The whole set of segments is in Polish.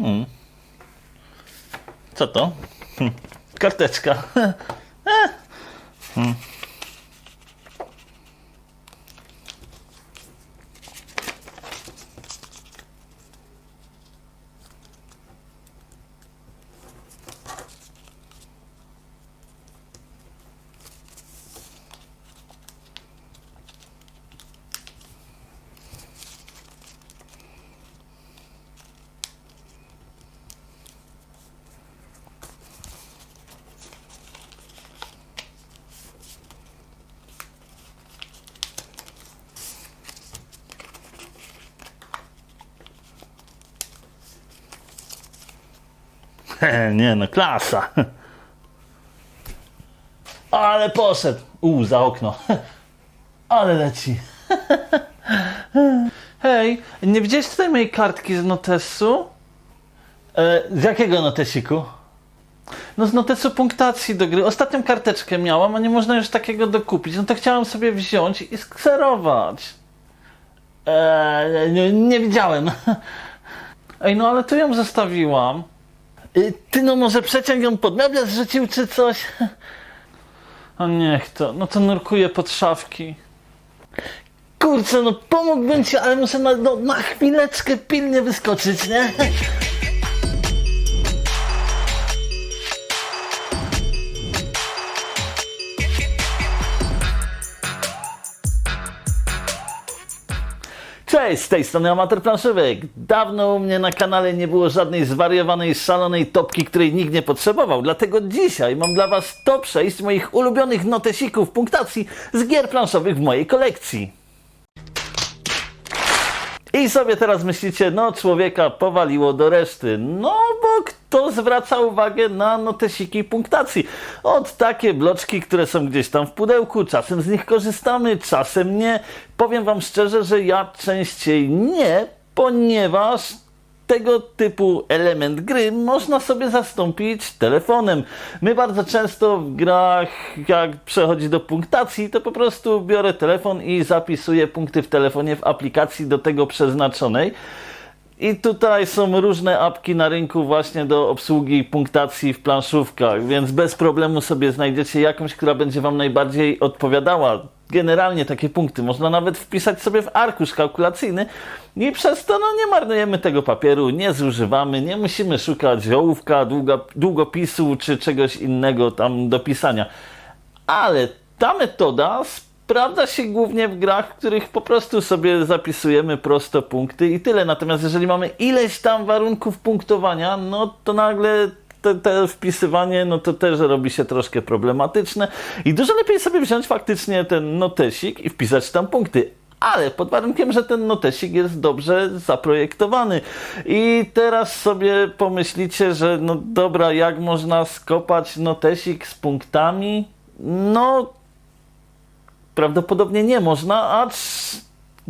Mm. Co to? Karteczka. Eh. Hmm. Nie no, klasa. Ale poszedł. U, za okno. Ale leci. Hej, nie widziałeś tutaj mojej kartki z notesu? E, z jakiego notesiku? No z notesu punktacji do gry. Ostatnią karteczkę miałam, a nie można już takiego dokupić. No to chciałam sobie wziąć i skserować. Eee, nie, nie widziałem. Ej, no ale tu ją zostawiłam. Y, Ty no może przeciąg ją pod meble zrzucił czy coś? O niech to, no to nurkuje pod szafki. Kurczę, no pomógłbym ci, ale muszę na, no, na chwileczkę pilnie wyskoczyć, nie? Cześć, z tej strony Amator Planszówek. Dawno u mnie na kanale nie było żadnej zwariowanej, szalonej topki, której nikt nie potrzebował. Dlatego dzisiaj mam dla Was top 6 moich ulubionych notesików punktacji z gier planszowych w mojej kolekcji. I sobie teraz myślicie, no człowieka powaliło do reszty. No bo kto zwraca uwagę na notesiki punktacji? Od takie bloczki, które są gdzieś tam w pudełku, czasem z nich korzystamy, czasem nie. Powiem wam szczerze, że ja częściej nie, ponieważ tego typu element gry można sobie zastąpić telefonem. My bardzo często w grach, jak przechodzi do punktacji, to po prostu biorę telefon i zapisuję punkty w telefonie w aplikacji do tego przeznaczonej. I tutaj są różne apki na rynku właśnie do obsługi punktacji w planszówkach, więc bez problemu sobie znajdziecie jakąś, która będzie Wam najbardziej odpowiadała. Generalnie takie punkty można nawet wpisać sobie w arkusz kalkulacyjny i przez to no, nie marnujemy tego papieru, nie zużywamy, nie musimy szukać ołówka, długopisu czy czegoś innego tam do pisania. Ale ta metoda sprawdza się głównie w grach, w których po prostu sobie zapisujemy prosto punkty i tyle. Natomiast jeżeli mamy ileś tam warunków punktowania, no to nagle te, te wpisywanie, no to też robi się troszkę problematyczne i dużo lepiej sobie wziąć faktycznie ten notesik i wpisać tam punkty. Ale pod warunkiem, że ten notesik jest dobrze zaprojektowany. I teraz sobie pomyślicie, że no dobra, jak można skopać notesik z punktami? No, prawdopodobnie nie można, acz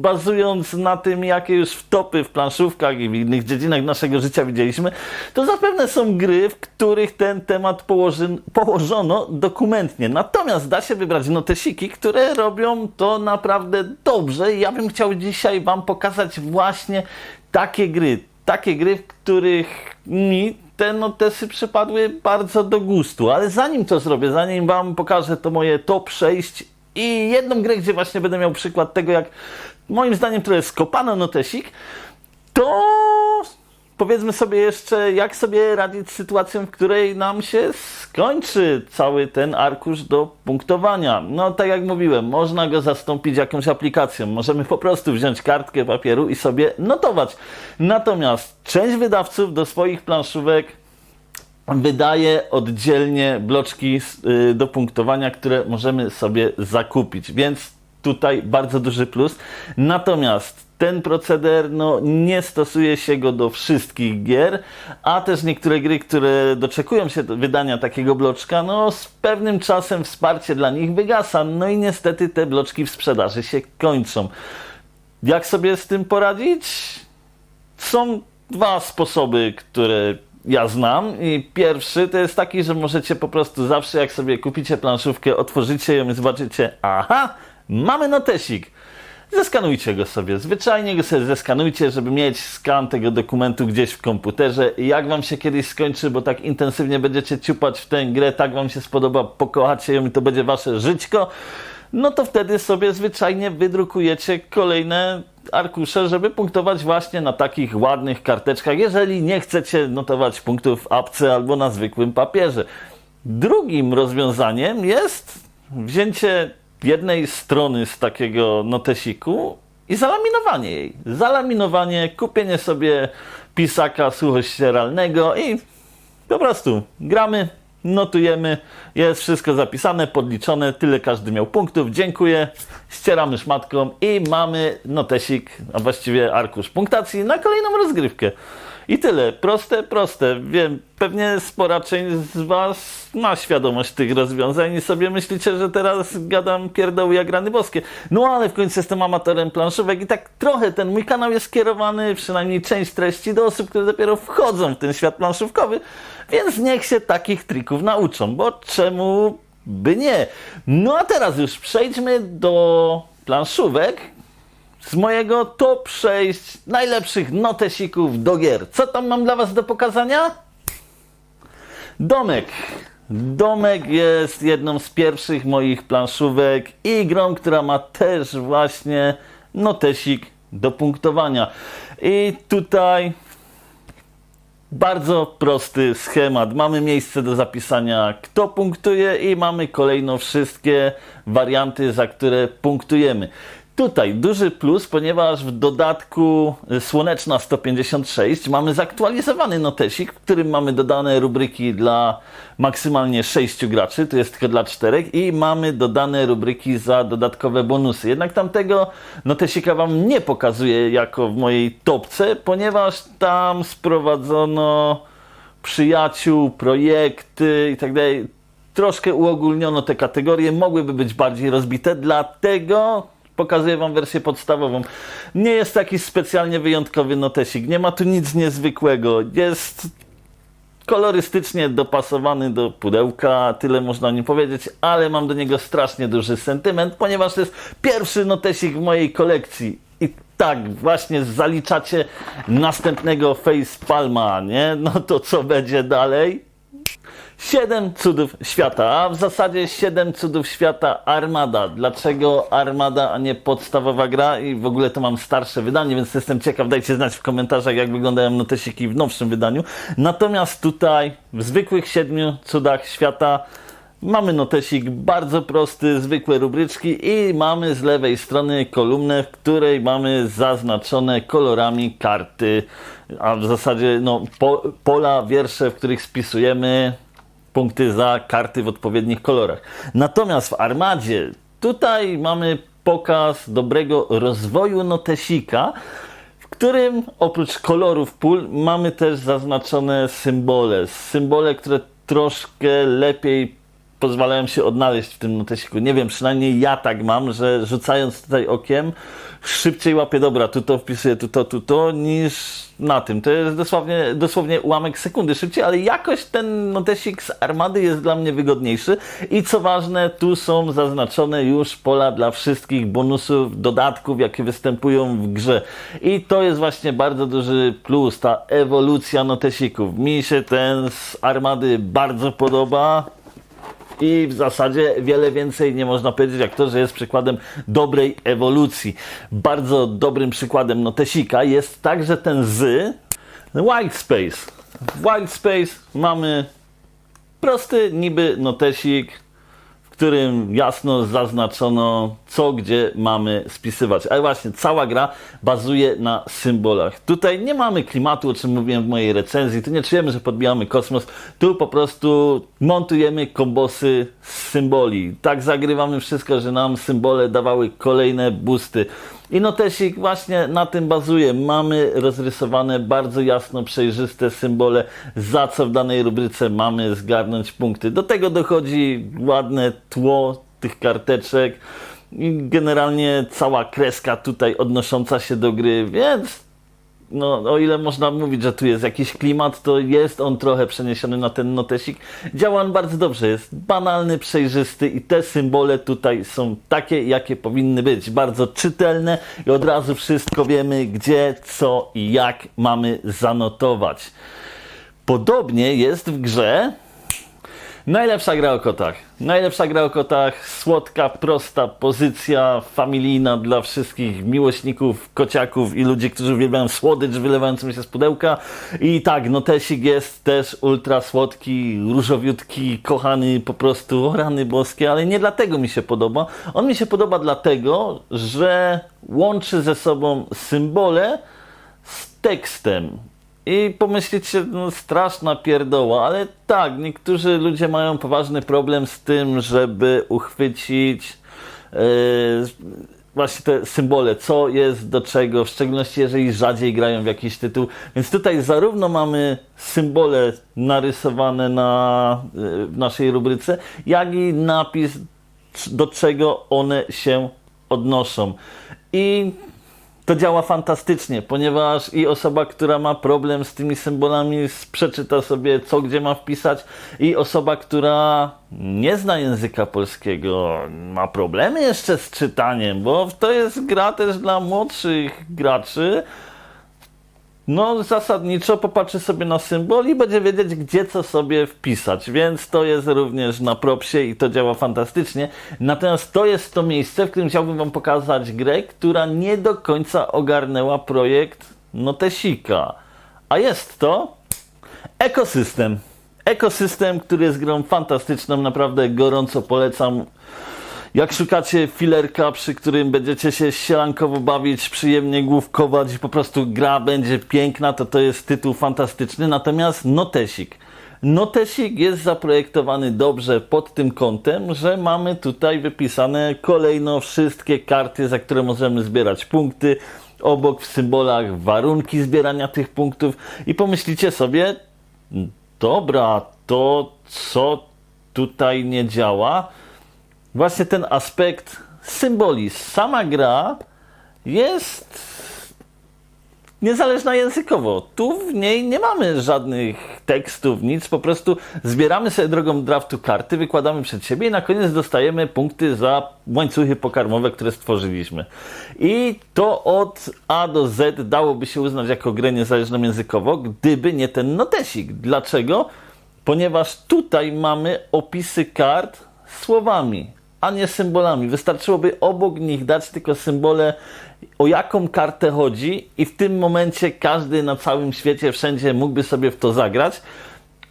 bazując na tym, jakie już wtopy w planszówkach i w innych dziedzinach naszego życia widzieliśmy, to zapewne są gry, w których ten temat położy, położono dokumentnie. Natomiast da się wybrać notesiki, które robią to naprawdę dobrze. I ja bym chciał dzisiaj Wam pokazać właśnie takie gry. Takie gry, w których mi te notesy przypadły bardzo do gustu. Ale zanim to zrobię, zanim Wam pokażę to moje top 6 i jedną grę, gdzie właśnie będę miał przykład tego, jak moim zdaniem to jest kopano notesik, to powiedzmy sobie jeszcze, jak sobie radzić z sytuacją, w której nam się skończy cały ten arkusz do punktowania. No, tak jak mówiłem, można go zastąpić jakąś aplikacją. Możemy po prostu wziąć kartkę papieru i sobie notować. Natomiast część wydawców do swoich planszówek wydaje oddzielnie bloczki y, do punktowania, które możemy sobie zakupić, więc tutaj bardzo duży plus. Natomiast ten proceder no, nie stosuje się go do wszystkich gier, a też niektóre gry, które doczekują się wydania takiego bloczka, no z pewnym czasem wsparcie dla nich wygasa. No i niestety te bloczki w sprzedaży się kończą. Jak sobie z tym poradzić? Są dwa sposoby, które ja znam. I pierwszy to jest taki, że możecie po prostu zawsze, jak sobie kupicie planszówkę, otworzycie ją i zobaczycie, aha, mamy notesik. zeskanujcie go sobie. Zwyczajnie go sobie zeskanujcie, żeby mieć skan tego dokumentu gdzieś w komputerze. Jak wam się kiedyś skończy, bo tak intensywnie będziecie ciupać w tę grę, tak wam się spodoba, pokochacie ją i to będzie wasze żyćko, no to wtedy sobie zwyczajnie wydrukujecie kolejne arkusze, żeby punktować właśnie na takich ładnych karteczkach, jeżeli nie chcecie notować punktów w apce albo na zwykłym papierze. Drugim rozwiązaniem jest wzięcie jednej strony z takiego notesiku i zalaminowanie jej. Zalaminowanie, kupienie sobie pisaka suchościeralnego i po prostu gramy, notujemy, jest wszystko zapisane, podliczone, tyle każdy miał punktów, dziękuję, ścieramy szmatką i mamy notesik, a właściwie arkusz punktacji na kolejną rozgrywkę. I tyle, proste, proste. Wiem, pewnie spora część z Was ma świadomość tych rozwiązań i sobie myślicie, że teraz gadam pierdoły jak rany boskie. No ale w końcu jestem amatorem planszówek i tak trochę ten mój kanał jest skierowany, przynajmniej część treści, do osób, które dopiero wchodzą w ten świat planszówkowy, więc niech się takich trików nauczą, bo czemu by nie? No a teraz już przejdźmy do planszówek, z mojego top 6 najlepszych notesików do gier. Co tam mam dla Was do pokazania? Domek. Domek jest jedną z pierwszych moich planszówek i grą, która ma też właśnie notesik do punktowania. I tutaj bardzo prosty schemat. Mamy miejsce do zapisania, kto punktuje, i mamy kolejno wszystkie warianty, za które punktujemy. Tutaj duży plus, ponieważ w dodatku y, Słoneczna 156 mamy zaktualizowany notesik, w którym mamy dodane rubryki dla maksymalnie 6 graczy, to jest tylko dla 4 i mamy dodane rubryki za dodatkowe bonusy. Jednak tamtego notesika Wam nie pokazuję jako w mojej topce, ponieważ tam sprowadzono przyjaciół, projekty i tak. Troszkę uogólniono te kategorie, mogłyby być bardziej rozbite, dlatego pokazuję Wam wersję podstawową. Nie jest taki specjalnie wyjątkowy notesik, nie ma tu nic niezwykłego. Jest kolorystycznie dopasowany do pudełka, tyle można o nim powiedzieć, ale mam do niego strasznie duży sentyment, ponieważ to jest pierwszy notesik w mojej kolekcji. I tak, właśnie zaliczacie następnego face palma, nie? No to co będzie dalej? Siedem cudów świata, a w zasadzie siedem cudów świata Armada. Dlaczego Armada, a nie podstawowa gra? I w ogóle to mam starsze wydanie, więc jestem ciekaw. Dajcie znać w komentarzach, jak wyglądają notesiki w nowszym wydaniu. Natomiast tutaj, w zwykłych siedmiu cudach świata, mamy notesik bardzo prosty, zwykłe rubryczki i mamy z lewej strony kolumnę, w której mamy zaznaczone kolorami karty, a w zasadzie no, po, pola, wiersze, w których spisujemy punkty za karty w odpowiednich kolorach. Natomiast w Armadzie tutaj mamy pokaz dobrego rozwoju notesika, w którym oprócz kolorów pól mamy też zaznaczone symbole. Symbole, które troszkę lepiej pozwalają się odnaleźć w tym notesiku. Nie wiem, przynajmniej ja tak mam, że rzucając tutaj okiem, szybciej łapię, dobra, tu to wpisuję, tu to, tu to, niż na tym. To jest dosłownie, dosłownie ułamek sekundy szybciej, ale jakoś ten notesik z armady jest dla mnie wygodniejszy. I co ważne, tu są zaznaczone już pola dla wszystkich bonusów, dodatków, jakie występują w grze. I to jest właśnie bardzo duży plus, ta ewolucja notesików. Mi się ten z armady bardzo podoba i w zasadzie wiele więcej nie można powiedzieć, jak to, że jest przykładem dobrej ewolucji. Bardzo dobrym przykładem notesika jest także ten z White Space. W White Space mamy prosty niby notesik, którym jasno zaznaczono, co gdzie mamy spisywać. Ale właśnie, cała gra bazuje na symbolach. Tutaj nie mamy klimatu, o czym mówiłem w mojej recenzji. Tu nie czujemy, że podbijamy kosmos. Tu po prostu montujemy kombosy z symboli. Tak zagrywamy wszystko, że nam symbole dawały kolejne boosty. I notesik właśnie na tym bazuje. Mamy rozrysowane bardzo jasno, przejrzyste symbole, za co w danej rubryce mamy zgarnąć punkty. Do tego dochodzi ładne tło tych karteczek i generalnie cała kreska tutaj odnosząca się do gry, więc no, o ile można mówić, że tu jest jakiś klimat, to jest on trochę przeniesiony na ten notesik. Działa on bardzo dobrze, jest banalny, przejrzysty i te symbole tutaj są takie, jakie powinny być. Bardzo czytelne i od razu wszystko wiemy, gdzie, co i jak mamy zanotować. Podobnie jest w grze Najlepsza gra o kotach. Najlepsza gra o kotach, słodka, prosta pozycja, familijna dla wszystkich miłośników kociaków i ludzi, którzy uwielbiają słodycz wylewającą się z pudełka. I tak, notesik jest też ultra słodki, różowiutki, kochany po prostu, o rany boskie, ale nie dlatego mi się podoba. On mi się podoba dlatego, że łączy ze sobą symbole z tekstem. I pomyślicie, no straszna pierdoła, ale tak, niektórzy ludzie mają poważny problem z tym, żeby uchwycić yy, właśnie te symbole, co jest do czego, w szczególności jeżeli rzadziej grają w jakiś tytuł. Więc tutaj zarówno mamy symbole narysowane na, yy, w naszej rubryce, jak i napis, do czego one się odnoszą. I to działa fantastycznie, ponieważ i osoba, która ma problem z tymi symbolami, przeczyta sobie, co gdzie ma wpisać, i osoba, która nie zna języka polskiego, ma problemy jeszcze z czytaniem, bo to jest gra też dla młodszych graczy. No, zasadniczo popatrzy sobie na symbol i będzie wiedzieć, gdzie co sobie wpisać, więc to jest również na propsie i to działa fantastycznie. Natomiast to jest to miejsce, w którym chciałbym Wam pokazać grę, która nie do końca ogarnęła projekt Notesika. A jest to ekosystem. Ekosystem, który jest grą fantastyczną, naprawdę gorąco polecam. Jak szukacie filerka, przy którym będziecie się sielankowo bawić, przyjemnie główkować i po prostu gra będzie piękna, to to jest tytuł fantastyczny. Natomiast Notesik. Notesik jest zaprojektowany dobrze pod tym kątem, że mamy tutaj wypisane kolejno wszystkie karty, za które możemy zbierać punkty. Obok w symbolach warunki zbierania tych punktów i pomyślicie sobie, dobra, to co tutaj nie działa? Właśnie ten aspekt symboli. Sama gra jest niezależna językowo. Tu w niej nie mamy żadnych tekstów, nic, po prostu zbieramy sobie drogą draftu karty, wykładamy przed siebie i na koniec dostajemy punkty za łańcuchy pokarmowe, które stworzyliśmy. I to od A do Z dałoby się uznać jako grę niezależną językowo, gdyby nie ten notesik. Dlaczego? Ponieważ tutaj mamy opisy kart słowami a nie symbolami. Wystarczyłoby obok nich dać tylko symbole, o jaką kartę chodzi, i w tym momencie każdy na całym świecie, wszędzie mógłby sobie w to zagrać.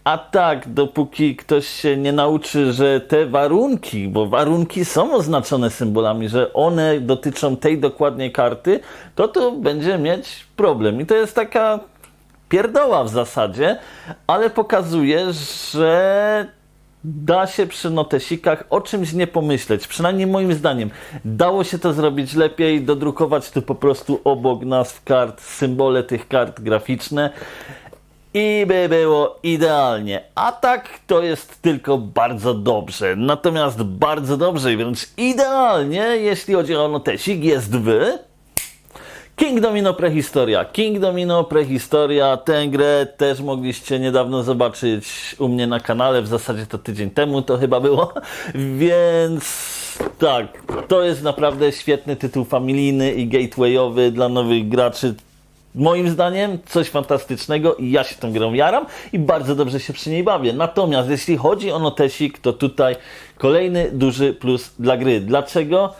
A tak, dopóki ktoś się nie nauczy, że te warunki, bo warunki są oznaczone symbolami, że one dotyczą tej dokładnie karty, to to będzie mieć problem. I to jest taka pierdoła w zasadzie, ale pokazuje, że da się przy notesikach o czymś nie pomyśleć. Przynajmniej moim zdaniem. Dało się to zrobić lepiej, dodrukować tu po prostu obok nazw kart symbole tych kart graficzne i by było idealnie. A tak to jest tylko bardzo dobrze. Natomiast bardzo dobrze i wręcz idealnie, jeśli chodzi o notesik, jest wy King Domino Prehistoria. King Domino Prehistoria. Tę grę też mogliście niedawno zobaczyć u mnie na kanale. W zasadzie to tydzień temu to chyba było. Więc tak, to jest naprawdę świetny tytuł familijny i gatewayowy dla nowych graczy. Moim zdaniem coś fantastycznego i ja się tą grą jaram i bardzo dobrze się przy niej bawię. Natomiast jeśli chodzi o notesik, to tutaj kolejny duży plus dla gry. Dlaczego?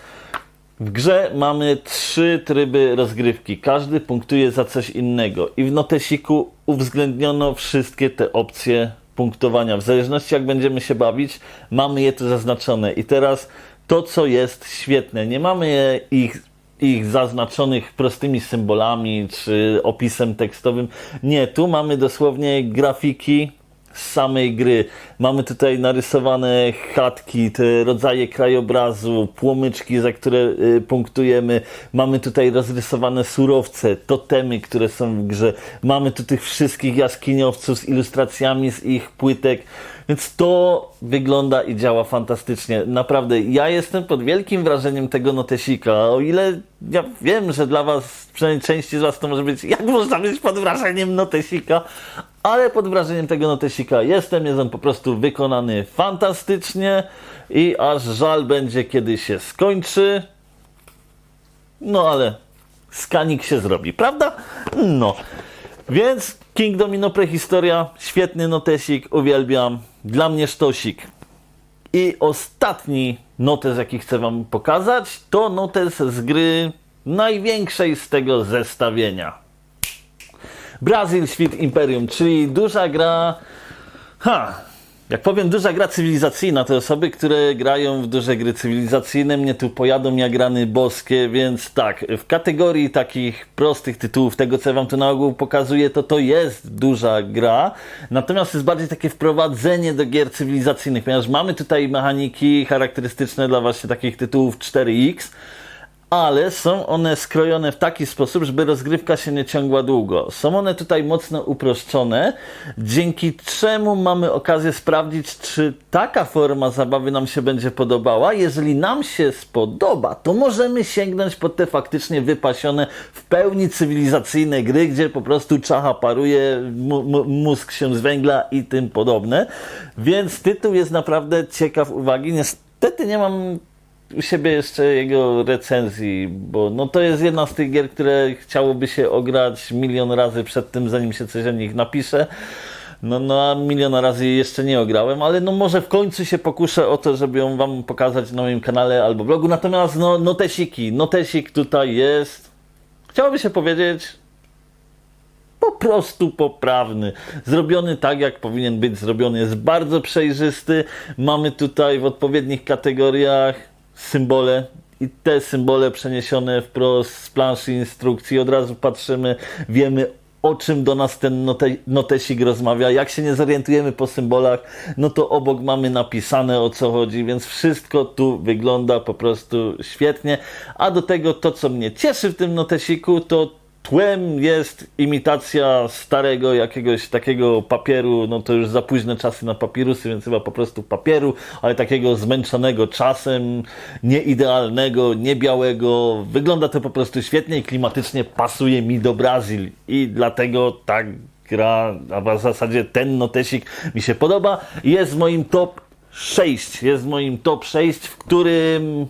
W grze mamy trzy tryby rozgrywki. Każdy punktuje za coś innego. I w notesiku uwzględniono wszystkie te opcje punktowania. W zależności jak będziemy się bawić, mamy je tu zaznaczone. I teraz to, co jest świetne, nie mamy ich, ich zaznaczonych prostymi symbolami czy opisem tekstowym. Nie, tu mamy dosłownie grafiki z samej gry. Mamy tutaj narysowane chatki, te rodzaje krajobrazu, płomyczki, za które y, punktujemy. Mamy tutaj rozrysowane surowce, totemy, które są w grze. Mamy tu tych wszystkich jaskiniowców z ilustracjami z ich płytek. Więc to wygląda i działa fantastycznie. Naprawdę, ja jestem pod wielkim wrażeniem tego notesika. O ile ja wiem, że dla Was, przynajmniej części z Was to może być, jak można być pod wrażeniem notesika, ale pod wrażeniem tego notesika jestem. Jest on po prostu wykonany fantastycznie i aż żal będzie, kiedy się skończy. No ale skanik się zrobi, prawda? No. Więc King Domino Prehistoria, świetny notesik, uwielbiam. Dla mnie sztosik. I ostatni notes, jaki chcę Wam pokazać, to notes z gry największej z tego zestawienia. Brazil Świt Imperium, czyli duża gra. Ha! Jak powiem duża gra cywilizacyjna, to osoby, które grają w duże gry cywilizacyjne mnie tu pojadą jak rany boskie, więc tak, w kategorii takich prostych tytułów, tego co ja wam tu na ogół pokazuję, to to jest duża gra, natomiast jest bardziej takie wprowadzenie do gier cywilizacyjnych, ponieważ mamy tutaj mechaniki charakterystyczne dla właśnie takich tytułów 4X, ale są one skrojone w taki sposób, żeby rozgrywka się nie ciągła długo. Są one tutaj mocno uproszczone, dzięki czemu mamy okazję sprawdzić, czy taka forma zabawy nam się będzie podobała. Jeżeli nam się spodoba, to możemy sięgnąć po te faktycznie wypasione, w pełni cywilizacyjne gry, gdzie po prostu czacha paruje, mózg się zwęgla i tym podobne. Więc tytuł jest naprawdę ciekaw uwagi. Niestety nie mam u siebie jeszcze jego recenzji, bo no to jest jedna z tych gier, które chciałoby się ograć milion razy przed tym, zanim się coś o nich napisze. No, no a miliona razy jeszcze nie ograłem, ale no może w końcu się pokuszę o to, żeby ją wam pokazać na moim kanale albo blogu. Natomiast no notesiki, notesik tutaj jest. Chciałoby się powiedzieć, po prostu poprawny. Zrobiony tak, jak powinien być zrobiony. Jest bardzo przejrzysty. Mamy tutaj w odpowiednich kategoriach symbole i te symbole przeniesione wprost z planszy instrukcji. Od razu patrzymy, wiemy o czym do nas ten note, notesik rozmawia. Jak się nie zorientujemy po symbolach, no to obok mamy napisane o co chodzi, więc wszystko tu wygląda po prostu świetnie. A do tego to, co mnie cieszy w tym notesiku, to Tłem jest imitacja starego jakiegoś takiego papieru, no to już za późne czasy na papirusy, więc chyba po prostu papieru, ale takiego zmęczonego czasem, nieidealnego, niebiałego. Wygląda to po prostu świetnie i klimatycznie pasuje mi do Brazil i dlatego tak gra, a w zasadzie ten notesik mi się podoba. Jest w moim top 6, jest w moim top 6, w którym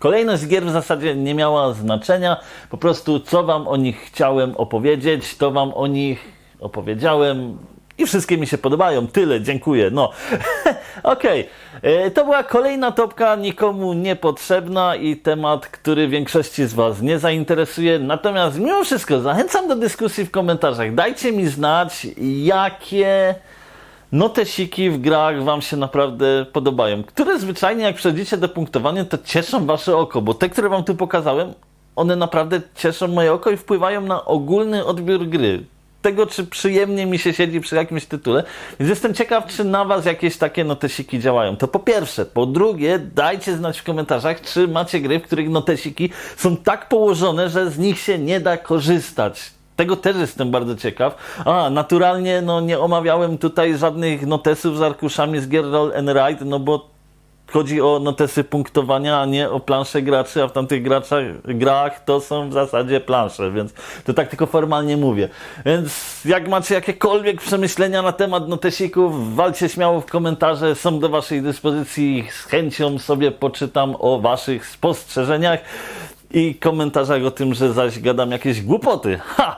Kolejność gier w zasadzie nie miała znaczenia. Po prostu co wam o nich chciałem opowiedzieć, to wam o nich opowiedziałem. I wszystkie mi się podobają. Tyle, dziękuję. No, okej. Okay. To była kolejna topka, nikomu niepotrzebna i temat, który większości z Was nie zainteresuje. Natomiast mimo wszystko zachęcam do dyskusji w komentarzach. Dajcie mi znać, jakie notesiki w grach Wam się naprawdę podobają. Które zwyczajnie, jak przejdziecie do punktowania, to cieszą Wasze oko, bo te, które Wam tu pokazałem, one naprawdę cieszą moje oko i wpływają na ogólny odbiór gry. Tego, czy przyjemnie mi się siedzi przy jakimś tytule. Więc jestem ciekaw, czy na Was jakieś takie notesiki działają. To po pierwsze. Po drugie, dajcie znać w komentarzach, czy macie gry, w których notesiki są tak położone, że z nich się nie da korzystać. Tego też jestem bardzo ciekaw. A, naturalnie no, nie omawiałem tutaj żadnych notesów z arkuszami z gier Roll and Ride, no bo chodzi o notesy punktowania, a nie o plansze graczy, a w tamtych graczach, grach to są w zasadzie plansze, więc to tak tylko formalnie mówię. Więc jak macie jakiekolwiek przemyślenia na temat notesików, walcie śmiało w komentarze, są do Waszej dyspozycji, z chęcią sobie poczytam o Waszych spostrzeżeniach i komentarzach o tym, że zaś gadam jakieś głupoty. Ha!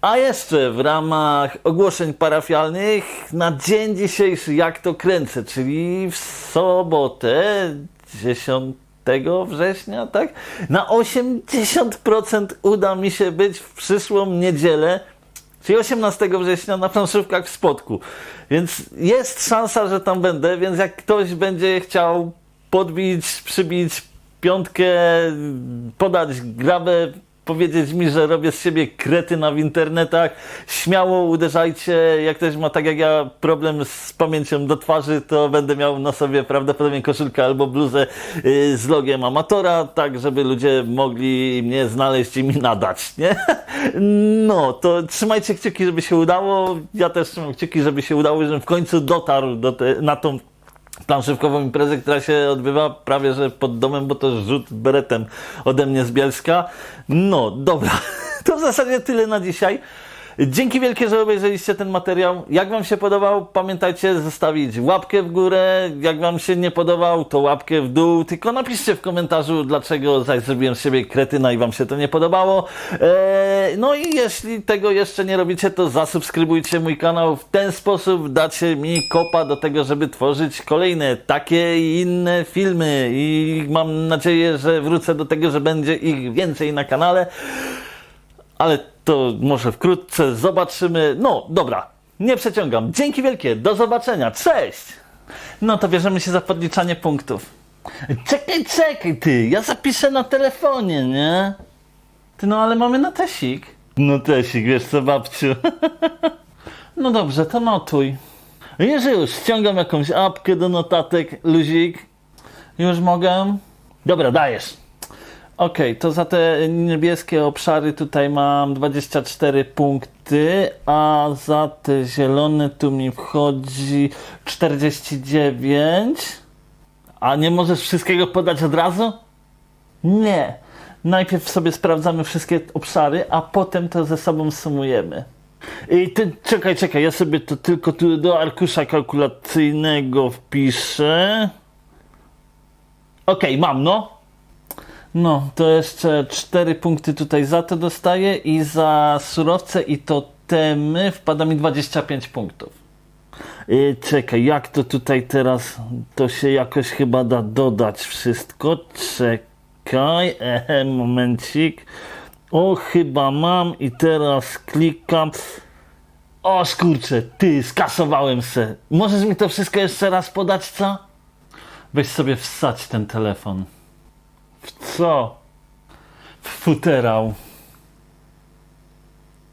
A jeszcze w ramach ogłoszeń parafialnych na dzień dzisiejszy, jak to kręcę, czyli w sobotę 10 września, tak? Na 80% uda mi się być w przyszłą niedzielę, czyli 18 września na planszówkach w Spodku. Więc jest szansa, że tam będę, więc jak ktoś będzie chciał podbić, przybić piątkę, podać grabę, powiedzieć mi, że robię z siebie kretyna w internetach, śmiało uderzajcie. Jak ktoś ma tak jak ja problem z pamięcią do twarzy, to będę miał na sobie prawdopodobnie koszulkę albo bluzę y, z logiem amatora, tak żeby ludzie mogli mnie znaleźć i mi nadać, nie? No, to trzymajcie kciuki, żeby się udało. Ja też trzymam kciuki, żeby się udało, żebym w końcu dotarł do te, na tą planszówkową imprezę, która się odbywa prawie że pod domem, bo to rzut beretem ode mnie z Bielska. No, dobra. To w zasadzie tyle na dzisiaj. Dzięki wielkie, że obejrzeliście ten materiał. Jak Wam się podobał, pamiętajcie zostawić łapkę w górę. Jak Wam się nie podobał, to łapkę w dół. Tylko napiszcie w komentarzu, dlaczego zaś zrobiłem z siebie kretyna i Wam się to nie podobało. Eee, no i jeśli tego jeszcze nie robicie, to zasubskrybujcie mój kanał. W ten sposób dacie mi kopa do tego, żeby tworzyć kolejne takie i inne filmy. I mam nadzieję, że wrócę do tego, że będzie ich więcej na kanale ale to może wkrótce zobaczymy. No, dobra, nie przeciągam. Dzięki wielkie, do zobaczenia, cześć! No to bierzemy się za podliczanie punktów. Czekaj, czekaj, ty, ja zapiszę na telefonie, nie? Ty, no ale mamy notesik. Notesik, wiesz co, babciu. no dobrze, to notuj. Jeżeli już ściągam jakąś apkę do notatek, luzik, już mogę? Dobra, dajesz. Okej, to za te niebieskie obszary tutaj mam 24 punkty, a za te zielone tu mi wchodzi 49. A nie możesz wszystkiego podać od razu? Nie. Najpierw sobie sprawdzamy wszystkie obszary, a potem to ze sobą sumujemy. I ty, czekaj, czekaj, ja sobie to tylko tu do arkusza kalkulacyjnego wpiszę. Okej, mam, no. No, to jeszcze 4 punkty tutaj za to dostaję i za surowce i totemy wpada mi 25 punktów. Yy, czekaj, jak to tutaj teraz, to się jakoś chyba da dodać wszystko. Czekaj, ehe, momencik. O, chyba mam i teraz klikam. O, skurczę, ty, skasowałem se. Możesz mi to wszystko jeszcze raz podać, co? Weź sobie wsać ten telefon. W co? W futerał.